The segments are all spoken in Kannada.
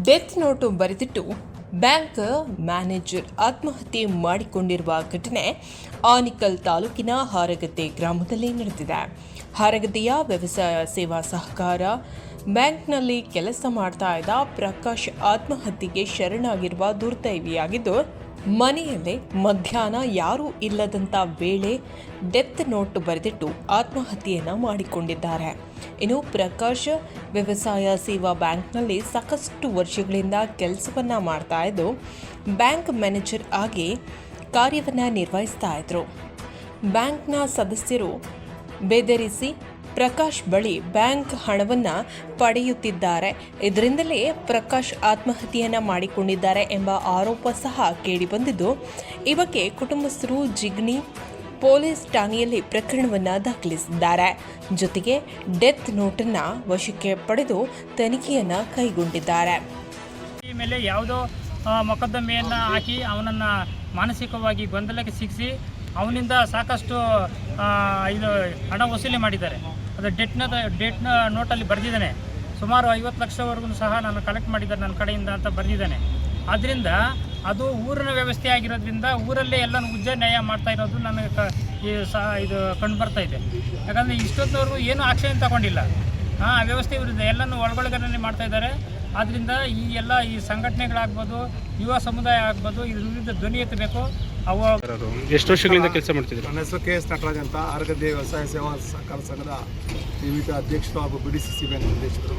ಡೆತ್ ನೋಟು ಬರೆದಿಟ್ಟು ಬ್ಯಾಂಕ್ ಮ್ಯಾನೇಜರ್ ಆತ್ಮಹತ್ಯೆ ಮಾಡಿಕೊಂಡಿರುವ ಘಟನೆ ಆನಿಕಲ್ ತಾಲೂಕಿನ ಹಾರಗದ್ದೆ ಗ್ರಾಮದಲ್ಲಿ ನಡೆದಿದೆ. ಹಾರಗದ್ದೆಯ ವ್ಯವಸಾಯ ಸೇವಾ ಸಹಕಾರ ಬ್ಯಾಂಕ್ನಲ್ಲಿ ಕೆಲಸ ಮಾಡ್ತಾ ಇದ್ದ ಪ್ರಕಾಶ್ ಆತ್ಮಹತ್ಯೆಗೆ ಶರಣಾಗಿರುವ ದುರ್ದೈವಿಯಾಗಿದ್ದು ಮನೆಯಲ್ಲೇ ಮಧ್ಯಾಹ್ನ ಯಾರೂ ಇಲ್ಲದಂಥ ವೇಳೆ ಡೆತ್ ನೋಟ್ ಬರೆದಿಟ್ಟು ಆತ್ಮಹತ್ಯೆಯನ್ನು ಮಾಡಿಕೊಂಡಿದ್ದಾರೆ. ಇನ್ನು ಪ್ರಕಾಶ್ ವ್ಯವಸಾಯ ಸೇವಾ ಬ್ಯಾಂಕ್ನಲ್ಲಿ ಸಾಕಷ್ಟು ವರ್ಷಗಳಿಂದ ಕೆಲಸವನ್ನು ಮಾಡ್ತಾ ಇದ್ದು, ಬ್ಯಾಂಕ್ ಮ್ಯಾನೇಜರ್ ಆಗಿ ಕಾರ್ಯವನ್ನು ನಿರ್ವಹಿಸ್ತಾ ಇದ್ರು. ಬ್ಯಾಂಕ್ನ ಸದಸ್ಯರು ಬೆದರಿಸಿ ಪ್ರಕಾಶ್ ಬಳಿ ಬ್ಯಾಂಕ್ ಹಣವನ್ನು ಪಡೆಯುತ್ತಿದ್ದಾರೆ. ಇದರಿಂದಲೇ ಪ್ರಕಾಶ್ ಆತ್ಮಹತ್ಯೆಯನ್ನು ಮಾಡಿಕೊಂಡಿದ್ದಾರೆ ಎಂಬ ಆರೋಪ ಸಹ ಕೇಳಿಬಂದಿದ್ದು ಈ ಬಗ್ಗೆ ಕುಟುಂಬಸ್ಥರು ಜಿಗ್ನಿ ಪೊಲೀಸ್ ಠಾಣೆಯಲ್ಲಿ ಪ್ರಕರಣವನ್ನು ದಾಖಲಿಸಿದ್ದಾರೆ. ಜೊತೆಗೆ ಡೆತ್ ನೋಟನ್ನು ವಶಕ್ಕೆ ಪಡೆದು ತನಿಖೆಯನ್ನು ಕೈಗೊಂಡಿದ್ದಾರೆ. ಮೇಲೆ ಯಾವುದೋ ಮೊಕದ್ದಮೆಯನ್ನು ಹಾಕಿ ಅವನನ್ನು ಮಾನಸಿಕವಾಗಿ ಗೊಂದಲಕ್ಕೆ ಸಿಗಿಸಿ ಅವನಿಂದ ಸಾಕಷ್ಟು ಇದು ಹಣ ವಸೂಲಿ ಮಾಡಿದ್ದಾರೆ. ಅದು ಡೆಟ್ನ ಡೆಟ್ನ ನೋಟಲ್ಲಿ ಬರೆದಿದ್ದಾನೆ. ಸುಮಾರು ಐವತ್ತು ಲಕ್ಷವರೆಗೂ ಸಹ ನಾನು ಕಲೆಕ್ಟ್ ಮಾಡಿದ್ದಾರೆ ನನ್ನ ಕಡೆಯಿಂದ ಅಂತ ಬರೆದಿದ್ದಾನೆ. ಆದ್ದರಿಂದ ಅದು ಊರಿನ ವ್ಯವಸ್ಥೆ ಆಗಿರೋದ್ರಿಂದ ಊರಲ್ಲೇ ಎಲ್ಲನೂ ಉಜ್ಜ ನ್ಯಾಯ ಮಾಡ್ತಾ ಇರೋದು ನನಗೆ ಕ ಈ ಸಹ ಇದು ಕಂಡು ಬರ್ತಾ ಇದೆ. ಯಾಕಂದರೆ ಇಷ್ಟೊತ್ತಿನವರೆಗೂ ಏನೂ ಆಕ್ಷನ್ ತಗೊಂಡಿಲ್ಲ. ಹಾಂ ವ್ಯವಸ್ಥೆ ವಿರುದ್ಧ ಎಲ್ಲನೂ ಒಳಗೊಳಗನೆ ಮಾಡ್ತಾ ಇದ್ದಾರೆ. ಆದ್ದರಿಂದ ಈ ಎಲ್ಲ ಈ ಸಂಘಟನೆಗಳಾಗ್ಬೋದು, ಯುವ ಸಮುದಾಯ ಆಗ್ಬೋದು ಇದ್ರ ವಿರುದ್ಧ ಧ್ವನಿ ಎತ್ತಬೇಕು. ಅವ ಯಾರು? ಎಷ್ಟು ವರ್ಷಗಳಿಂದ ಕೆಲಸ ಮಾಡ್ತಿದ್ರು ನನ್ನ ಹೆಸರು ಕೆ ಎಸ್ ನಟರಾಜ್ ಅಂತ. ಆರಗದ್ದೆ ವ್ಯವಸಾಯ ಸೇವಾ ಸಹಕಾರ ಸಂಘದ ನಿಯಮಿತ ಅಧ್ಯಕ್ಷರು ಹಾಗೂ B D C C bank ನಿರ್ದೇಶಕರು.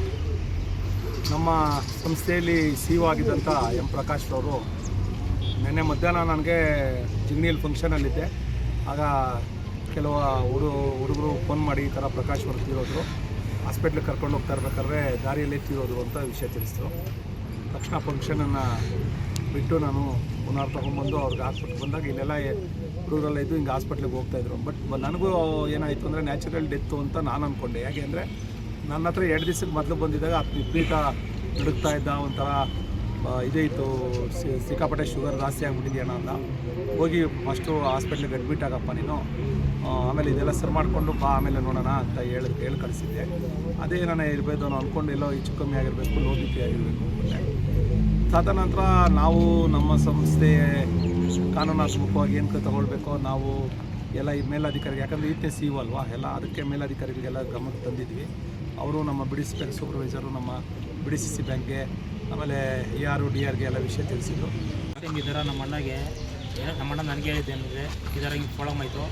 ನಮ್ಮ ಸಂಸ್ಥೆಯಲ್ಲಿ ಸಿ ಆಗಿದ್ದಂಥ ಎಂ ಪ್ರಕಾಶ್ ಅವರು ನಿನ್ನೆ ಮಧ್ಯಾಹ್ನ ನನಗೆ ಜಿಗ್ನಿಯಲ್ಲಿ ಫಂಕ್ಷನಲ್ಲಿದ್ದೆ ಆಗ ಕೆಲವು ಹುಡು ಹುಡುಗರು ಫೋನ್ ಮಾಡಿ ಈ ಥರ ಪ್ರಕಾಶ್ ಅವರು ತೀರೋದ್ರು. ಹಾಸ್ಪಿಟ್ಲಿಗೆ ಕರ್ಕೊಂಡು ಹೋಗ್ತಾ ಇರ್ಬೇಕಾದ್ರೆ ದಾರಿಯಲ್ಲೇ ತೀರೋದ್ರು ಅಂತ ವಿಷಯ ತಿಳಿಸಿದ್ರು. ತಕ್ಷಣ ಫಂಕ್ಷನನ್ನು ಬಿಟ್ಟು ನಾನು ಪುನರ್ ತೊಗೊಂಬಂದು ಅವ್ರಿಗೆ ಹಾಸ್ಪಿಟ್ಲ್ ಬಂದಾಗ ಇಲ್ಲೆಲ್ಲ ಇದ್ದು ಹಿಂಗೆ ಹಾಸ್ಪಿಟ್ಲಿಗೆ ಹೋಗ್ತಾಯಿದ್ರು ಬಟ್ ನನಗೂ ಏನಾಯಿತು ಅಂದರೆ ನ್ಯಾಚುರಲ್ ಡೆತ್ತು ಅಂತ ನಾನು ಅಂದ್ಕೊಂಡೆ ಯಾಕೆ ಅಂದರೆ ನನ್ನ ಹತ್ರ ಎರಡು ದಿವಸಕ್ಕೆ ಮೊದಲು ಬಂದಿದ್ದಾಗ ಅದು ವಿಪರೀತ ನಡುಕ್ತಾ ಇದ್ದ ಒಂಥರ ಇದೇ ಇತ್ತು. ಸಿಕ್ಕಾಪಟ್ಟೆ ಶುಗರ್ ಜಾಸ್ತಿ ಆಗಿಬಿಟ್ಟಿದೆಯಣ ಅಂತ. ಹೋಗಿ ಫಸ್ಟು ಹಾಸ್ಪಿಟ್ಲಿಗೆ ಅಡ್ಮಿಟ್ ಆಗಪ್ಪ ನೀನು. ಆಮೇಲೆ ಇದೆಲ್ಲ ಸರ್ ಮಾಡಿಕೊಂಡು ಬಾ, ಆಮೇಲೆ ನೋಡೋಣ ಅಂತ ಹೇಳಿ ಹೇಳಿ ಕಳಿಸಿದ್ದೆ. ಅದೇ ನಾನು ಇರಬೇಕು ನಾನು ಅಂದ್ಕೊಂಡು ಎಲ್ಲೋ ಹೆಚ್ಚು ಕಮ್ಮಿ ಆಗಿರಬೇಕು ಲೋ ಪಿ ಆಗಿರಬೇಕು ಅಂದ್ಕೊಂಡೆ. ತದನಂತರ ನಾವು ನಮ್ಮ ಸಂಸ್ಥೆ ಕಾನೂನಾತ್ಮಕವಾಗಿ ಏನು ತಗೊಳ್ಬೇಕೋ, ನಾವು ಎಲ್ಲ ಈ ಮೇಲಧಿಕಾರಿಗೆ, ಯಾಕಂದರೆ ಈಟೆ ಸಿ ಇ ಅಲ್ವಾ, ಎಲ್ಲ ಅದಕ್ಕೆ ಮೇಲಾಧಿಕಾರಿಗಳಿಗೆಲ್ಲ ಗಮನಕ್ಕೆ ತಂದಿದ್ವಿ. ಅವರು ನಮ್ಮ ಬಿಡಿ ಸಿ ಬ್ಯಾಂಕ್ ಸೂಪರ್ವೈಸರು ನಮ್ಮ ಬಿಡಿ ಸಿ ಸಿ ಬ್ಯಾಂಕ್ಗೆ, ಆಮೇಲೆ ಇ ಆರ್ ಡಿ ಆರ್ಗೆ ಎಲ್ಲ ವಿಷಯ ತಿಳಿಸಿದ್ರು. ಈ ಥರ ನಮ್ಮ ಅಣ್ಣಗೆ ನಮ್ಮ ಅಣ್ಣ ನನಗೆ ಹೇಳಿದ್ದೆ ಈ ಥರ ಹಿಂಗೆ ಪ್ರಾಬ್ಲಮ್ ಆಯಿತು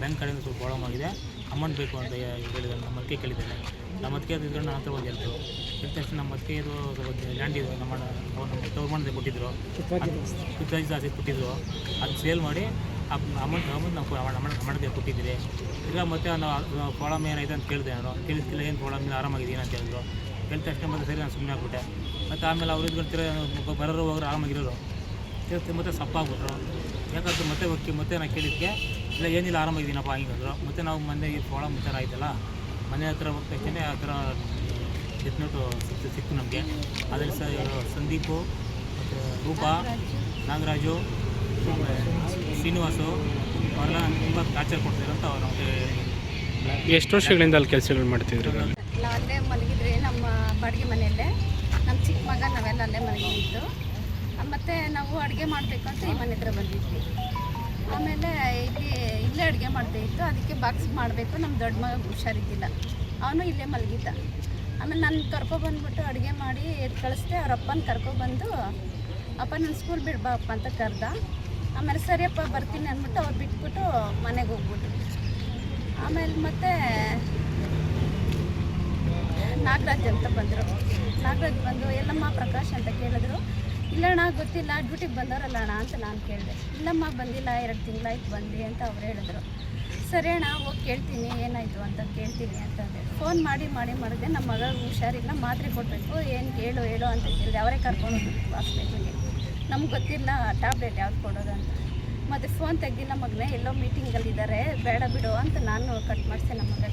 ಬ್ಯಾಂಕ್ ಕಡೆಯಿಂದ ಸ್ವಲ್ಪ ಪ್ರಾಬ್ಲಮ್ ಆಗಿದೆ. ಅಮೌಂಟ್ ಬೇಕು ಅಂತ ಹೇಳಿದ್ದಾರೆ ನಮ್ಮ ಅದಕ್ಕೆ ಕೇಳಿದ್ದೇನೆ ನಮ್ಮ ಅದಕ್ಕೆ ಇದ್ಕೊಂಡು ನನ್ನ ಹತ್ರ ಹೋಗಿ ಹೇಳ್ತು. ಹೇಳಿದ ತಕ್ಷಣ ನಮ್ಮ ಅದಕ್ಕೆ ಇದು ಲ್ಯಾಂಡ್ ಇದೆ ನಮ್ಮ ತಗೊಂಡು ಕೊಟ್ಟಿದ್ರು. ಫಿಫ್ಟೈಸ್ ಜಾಸ್ತಿ ಕೊಟ್ಟಿದ್ರು. ಅದು ಸೇಲ್ ಮಾಡಿ ಅಮೌಂಟ್ ಅಮೌಂಟ್ ನಾವು ಅಮೌಂಟ್ ಅಮ್ಮನಿಗೆ ಕೊಟ್ಟಿದ್ದೀರಿ ಇಲ್ಲ ಮತ್ತೆ ನಾವು ಪ್ರಾಬ್ಲಮ್ ಏನಾಯ್ತು ಅಂತ ಕೇಳಿದೆ ನಾನು. ಕೇಳಿಸ್ತಿಲ್ಲ ಏನು ಪ್ರಾಬ್ಲಮ್ ಇಲ್ಲ ಆರಾಮಾಗಿದ್ದೀನಿ ಅಂತ ಹೇಳಿದ್ರು. ಹೇಳಿದ ತಕ್ಷಣ ಮತ್ತೆ ಸರಿ ನಾನು ಸುಮ್ಮನೆ ಆಗ್ಬಿಟ್ಟೆ. ಮತ್ತು ಆಮೇಲೆ ಅವ್ರು ಇದ್ಕೊಳ್ತಿರೋ ಬರೋರು ಹೋಗೋರು ಆರಾಮಾಗಿರೋರು. ಮತ್ತೆ ಸಪ್ಪಾಗ್ಬಿಟ್ರು. ಯಾಕಂದ್ರೆ ಮತ್ತೆ ಹೋಗಿ ಮತ್ತೆ ನಾನು ಕೇಳಿದ್ಕೆ ಇಲ್ಲ ಏನಿಲ್ಲ ಆರಾಮಾಗಿದ್ದೀನಪ್ಪ ಹಿಂಗಂದ್ರು. ಮತ್ತೆ ನಾವು ಮೊನ್ನೆ ಈ ಪ್ರಾಬ್ಲಮ್ ವಿಚಾರ ಆಯ್ತಲ್ಲ ಮನೆ ಹತ್ರ ಹೋದ ತಕ್ಷಣ ಆ ಥರ ಡೆತ್ ನೋಟು ಸಿಕ್ತು ಸಿಕ್ತು ನಮಗೆ. ಅದರಲ್ಲಿ ಸ ಇವರು ಸಂದೀಪು ಮತ್ತು ರೂಪಾ ನಾಗರಾಜು ಶ್ರೀನಿವಾಸು ಅವರೆಲ್ಲ ನನಗೆ ತುಂಬ ಟಾರ್ಚರ್ ಕೊಡ್ತಿದ್ರು ಅಂತ ಅವ್ರು ನಮಗೆ ಎಷ್ಟು ವರ್ಷಗಳಿಂದ ಅಲ್ಲಿ ಕೆಲಸಗಳು ಮಾಡ್ತಿದ್ರು ನಾವು? ಅಲ್ಲೇ ಮಲಗಿದ್ರೆ ನಮ್ಮ ಬಾಡಿಗೆ ಮನೆಯಲ್ಲೇ ನಮ್ಮ ಚಿಕ್ಕ ಮಗ ನಾವೆಲ್ಲ ಅಲ್ಲೇ ಮಲಗಿದ್ದು. ಮತ್ತು ನಾವು ಅಡುಗೆ ಮಾಡಬೇಕಂತ ಅಂತ ಈ ಮನೆ ಹತ್ರ ಬಂದಿದ್ವಿ. ಆಮೇಲೆ ಇಲ್ಲಿ ಇಲ್ಲೇ ಅಡುಗೆ ಮಾಡ್ತಾ ಇತ್ತು. ಅದಕ್ಕೆ ಬಾಕ್ಸ್ ಮಾಡಬೇಕು. ನಮ್ಮ ದೊಡ್ಡ ಮಗ ಹುಷಾರಿದ್ದಿಲ್ಲ. ಅವನು ಇಲ್ಲೇ ಮಲಗಿದ್ದ. ಆಮೇಲೆ ನಾನು ಕರ್ಕೊಬಂದ್ಬಿಟ್ಟು ಅಡುಗೆ ಮಾಡಿ ಎದ್ದು ಕಳಿಸ್ದೆ. ಅವ್ರ ಅಪ್ಪನ ಕರ್ಕೊಬಂದು ಅಪ್ಪ ನನ್ನ ಸ್ಕೂಲ್ ಬಿಡ್ಬಾ ಅಪ್ಪ, ಅಂತ ಕರೆದ. ಆಮೇಲೆ, ಸರಿಯಪ್ಪ, ಬರ್ತೀನಿ, ಅಂದ್ಬಿಟ್ಟು ಅವ್ರು ಬಿಟ್ಬಿಟ್ಟು ಮನೆಗೆ ಹೋಗ್ಬಿಟ್ರು. ಆಮೇಲೆ ಮತ್ತೆ ನಾಗರಾಜ್ ಅಂತ ಬಂದರು. ನಾಗರಾಜ್ ಬಂದು, ಎಲ್ಲಮ್ಮ, ಪ್ರಕಾಶ್ ಅಂತ ಕೇಳಿದ್ರು. ಇಲ್ಲಣ್ಣ ಗೊತ್ತಿಲ್ಲ. ಡ್ಯೂಟಿಗೆ ಬಂದವರಲ್ಲ ಅಣ್ಣ ಅಂತ ನಾನು ಕೇಳಿದೆ. ಇಲ್ಲಮ್ಮ, ಬಂದಿಲ್ಲ. ಎರಡು ತಿಂಗಳಾಯ್ತು ಬಂದು ಅಂತ ಅವ್ರು ಹೇಳಿದ್ರು. ಸರಿ ಅಣ್ಣ, ಹೋಗಿ ಕೇಳ್ತೀನಿ. ಏನಾಯಿತು ಅಂತ ಕೇಳ್ತೀನಿ ಅಂತಂದೆ ಫೋನ್ ಮಾಡಿ ಮಾಡಿ, ಮಾಡಿದೆ. ನಮ್ಮ ಮಗ ಹುಷಾರಿಲ್ಲ. ಮಾತ್ರೆ ಕೊಡಬೇಕು ಏನು ಹೇಳು ಹೇಳು ಅಂತ ಕೇಳಿದೆ. ಅವರೇ ಕರ್ಕೊಂಡು ಹೋಗ್ಬೇಕು ಹಾಸ್ಪಿಟ್ಲಿಗೆ ನಮ್ಗೆ ಗೊತ್ತಿಲ್ಲ ಟ್ಯಾಬ್ಲೆಟ್ ಯಾವ್ದು ಕೊಡೋದು ಅಂತ. ಮತ್ತು ಫೋನ್ ತೆಗ್ದಿಲ್ಲ ಮಗನೇ ಎಲ್ಲೋ ಮೀಟಿಂಗಲ್ಲಿದ್ದಾರೆ ಬೇಡ ಬಿಡು ಅಂತ ನಾನು ಕಟ್ ಮಾಡಿಸಿ ನಮ್ಮ ಮಗ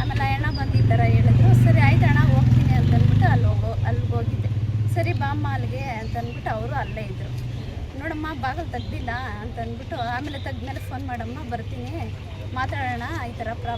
ಆಮೇಲೆ ಅಣ್ಣ ಬಂದು ಈ ಥರ ಹೇಳಿದ್ರು. ಸರಿ ಆಯ್ತು ಅಣ್ಣ ಹೋಗ್ತೀನಿ ಅಂತಂದ್ಬಿಟ್ಟು ಅಲ್ಲಿ ಹೋಗೋ ಅಲ್ಲಿಗೆ ಹೋಗಿದ್ದೆ. ಸರಿ ಬಾಮ್ಮ ಅಲ್ಲಿಗೆ ಅಂತ ಅಂದ್ಬಿಟ್ಟು ಅವರು ಅಲ್ಲೇ ಇದ್ದರು ನೋಡಮ್ಮ, ಬಾಗಿಲು ತೆಗ್ದಿಲ್ಲ ಅಂತ ಅಂದ್ಬಿಟ್ಟು ಆಮೇಲೆ ತೆಗ್ದ್ಮೇಲೆ ಫೋನ್ ಮಾಡಮ್ಮ, ಬರ್ತೀನಿ. ಮಾತಾಡೋಣ, ಈ ಥರ ಪ್ರಾಬ್ಲಮ್